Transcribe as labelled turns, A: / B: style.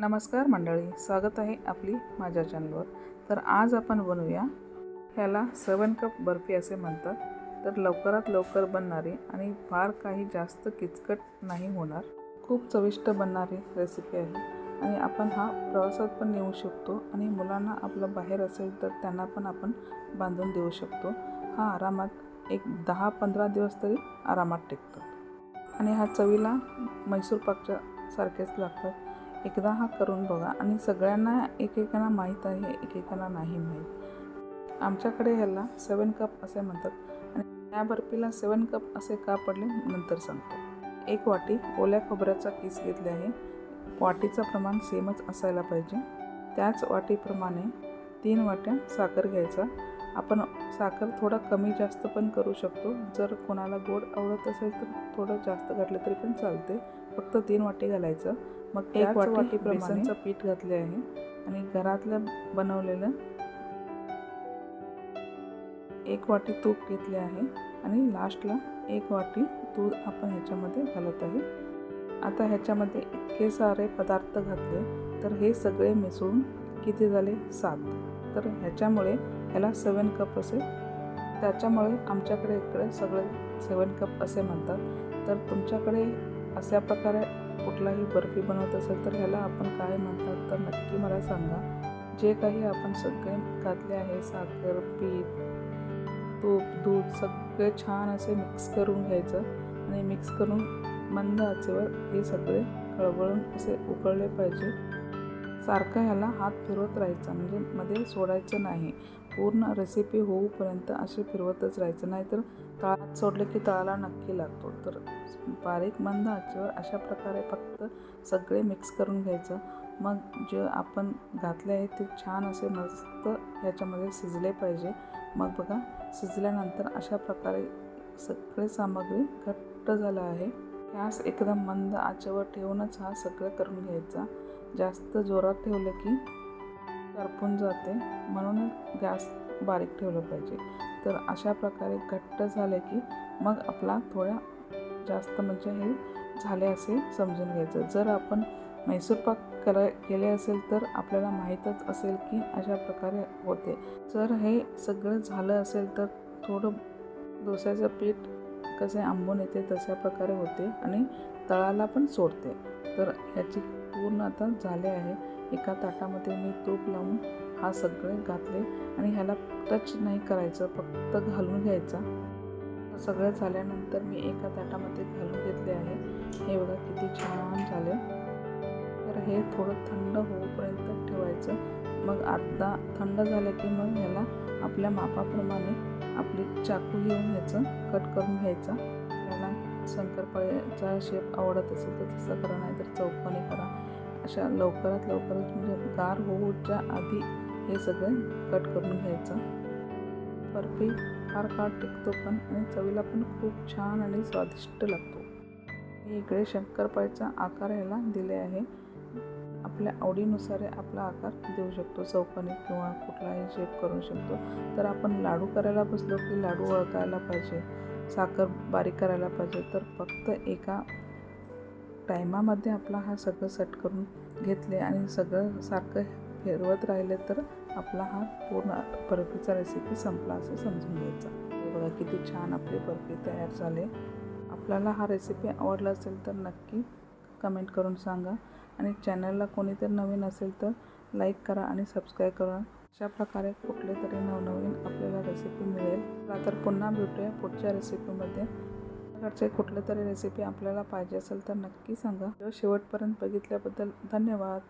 A: नमस्कार मंडळी स्वागत आहे आपली माझ्या चॅनलवर तर आज आपण बनवूया ह्याला सेवन कप बर्फी असे म्हणतात. तर लवकरात लवकर बनणारी आणि फार काही जास्त किचकट नाही होणार. खूप चविष्ट बनणारी रेसिपी आहे. आणि आपण हा प्रवासात पण नेऊ शकतो आणि मुलांना आपलं बाहेर असेल तर त्यांना पण आपण बांधून देऊ शकतो. हा आरामात एक दहा पंधरा दिवस तरी आरामात टिकतो. आणि हा चवीला मैसूर पाकच्या सारखेच लागतात. एकदा हा करून बघा. आणि सगळ्यांना एकेकांना माहीत आहे एकेकांना नाही माहीत. आमच्याकडे ह्याला सेवन कप असे म्हणतात. आणि या बर्फीला सेवन कप असे का पडले नंतर सांगतो. एक वाटी ओल्या खोबऱ्याचा किस घेतले आहे. वाटीचं प्रमाण सेमच असायला पाहिजे. त्याच वाटीप्रमाणे तीन वाट्या साखर घ्यायचा. आपण साखर थोडा कमी जास्त पण करू शकतो. जर कोणाला गोड आवडत असेल तर थोडं जास्त घातलं तरी पण चालते. फक्त तीन वाटी घालायचं. मग एक वाटी बेसनचं पीठ घातले आहे. आणि घरातलं बनवलेलं एक वाटी तूप घेतले आहे. आणि लास्टला एक वाटी दूध आपण ह्याच्यामध्ये घालत आहे. आता ह्याच्यामध्ये इतके सारे पदार्थ घातले तर हे सगळे मिसळून किती झाले? सात. तर ह्याच्यामुळे ह्याला सेवन कप असे. त्याच्यामुळे आमच्याकडे इकडे सगळे सेवन कप असे म्हणतात. तर तुमच्याकडे अशा प्रकारे कुठलाही बर्फी बनवत असेल तर ह्याला आपण काय म्हणतात तर नक्की मला सांगा. जे काही आपण सगळे घातले आहे साखर पीठ तूप दूध सगळे छान असे मिक्स करून घ्यायचं. आणि मिक्स करून मंद आचेवर हे सगळे खळबळून असे उकळले पाहिजे. सारखं ह्याला हात फिरवत राहायचा म्हणजे मध्ये सोडायचं नाही. पूर्ण रेसिपी होऊपर्यंत असे फिरवतच राहायचं. नाहीतर तळात सोडले की तळाला नक्की लागतो. तर बारीक मंद आचेवर अशा प्रकारे फक्त सगळे मिक्स करून घ्यायचं. मग जे आपण घातले आहे ते छान असे मस्त ह्याच्यामध्ये शिजले पाहिजे. मग बघा शिजल्यानंतर अशा प्रकारे सगळे सामग्री घट्ट झालं आहे. गॅस एकदम मंद आचेवर ठेवूनच हा सगळं करून घ्यायचा. जास्त जोरात ठेवलं की करपून जाते. म्हणूनच गॅस बारीक ठेवलं पाहिजे. तर अशा प्रकारे घट्ट झाले की मग आपला थोड्या जास्त म्हणजे हे झाले असे समजून घ्यायचं. जर आपण मैसूर पाक करा केले असेल तर आपल्याला माहीतच असेल की अशा प्रकारे होते. जर हे सगळं झालं असेल तर थोडं डोस्याचं पीठ कसे आंबून येते तशा प्रकारे होते आणि तळाला पण सोडते. तर ह्याची पूर्ण आता झाले आहे. एका ताटामध्ये मी तूप लावून हा सगळे घातले आणि ह्याला टच नाही करायचं फक्त घालून घ्यायचा. सगळं झाल्यानंतर मी एका ताटामध्ये घालून घेतले आहे. हे बघा किती छान झाले. तर हे थोडं थंड होऊपर्यंत ठेवायचं. मग अर्धा थंड झालं की मग ह्याला आपल्या मापाप्रमाणे आपली चाकू घेऊन ह्याचं कट करून घ्यायचा. त्याला शंकरपाळ्याचा शेप आवडत असेल तर तसं करा नाही तर चौकोनी करा. अशा लवकरात लवकरच म्हणजे गार होऊच्या आधी हे सगळं कट करून घ्यायचं. बर्फी फार काळ टिकतो पण आणि चवीला पण खूप छान आणि स्वादिष्ट लागतो. मी इकडे शंकरपाळीचा आकार ह्याला दिले आहे. आपल्या आवडीनुसार आपला आकार देऊ शकतो. चौकोनी किंवा कुठलाही शेप करू शकतो. तर आपण लाडू करायला बसलो की लाडू ओळखायला पाहिजे. साखर बारीक करायला पाहिजे. तर फक्त एका टायमामध्ये आपला हा सगळं सेट करून घेतले आणि सगळं सारखं फिरवत राहिले तर आपला हा पूर्ण बर्फीचा रेसिपी संपला असं समजून घ्यायचा. बघा किती छान आपली बर्फी तयार झाले. आपल्याला हा रेसिपी आवडला असेल तर नक्की कमेंट करून सांगा. आणि चॅनलला कोणी तर नवीन असेल तर लाईक करा आणि सबस्क्राईब करा. अशा प्रकारे कुठले तरी नवनवीन आपल्याला रेसिपी मिळेल. तर पुन्हा भेटूया पुढच्या रेसिपीमध्ये प्रकारचे कुठले तरी रेसिपी आपल्याला पाहिजे असेल तर नक्की सांगा. शेवटपर्यंत बघितल्याबद्दल धन्यवाद.